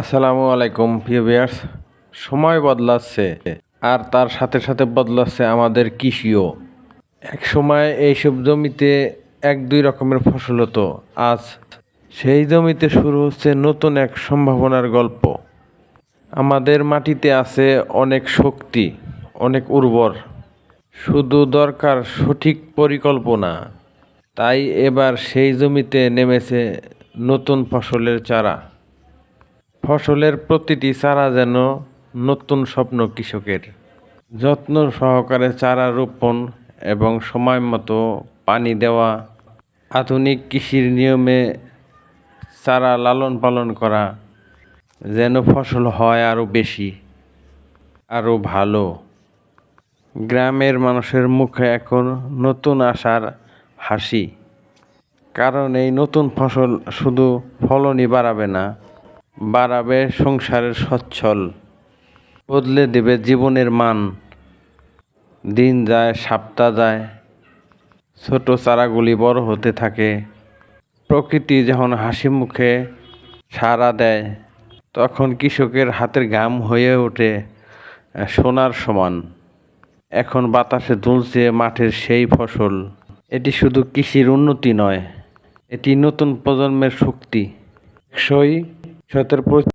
আসসালামু আলাইকুম, প্রিয় ভিউয়ার্স। সময় বদলাচ্ছে, আর তার সাথে সাথে বদলাচ্ছে আমাদের কৃষিও। এক সময় এইসব জমিতে এক দুই রকমের ফসল হতো, আজ সেই জমিতে শুরু হচ্ছে নতুন এক সম্ভাবনার গল্প। আমাদের মাটিতে আছে অনেক শক্তি, অনেক উর্বর। শুধু দরকার সঠিক পরিকল্পনা। তাই এবার সেই জমিতে নেমেছে নতুন ফসলের চারা। ফসলের প্রতিটি চারা যেন নতুন স্বপ্ন কৃষকের। যত্ন সহকারে চারা রোপণ এবং সময় মতো পানি দেওয়া, আধুনিক কৃষির নিয়মে চারা লালন পালন করা, যেন ফসল হয় আরও বেশি, আরও ভালো। গ্রামের মানুষের মুখে এখন নতুন আশার হাসি, কারণ এই নতুন ফসল শুধু ফলনই বাড়াবে না বাড়াবে সংসারের সচ্ছল। বদলে দেবে জীবনের মান। দিন যায়, সপ্তাহ যায়। ছোট চারাগুলি বড় হতে থাকে। প্রকৃতি যখন হাসি মুখে সাড়া দেয়, তখন কৃষকের হাতের ঘাম হয়ে ওঠে সোনার সমান। এখন বাতাসে দুলছে মাঠের সেই ফসল। এটি শুধু কৃষির উন্নতি নয়, এটি নতুন প্রজন্মের শক্তি। টেকসই সতের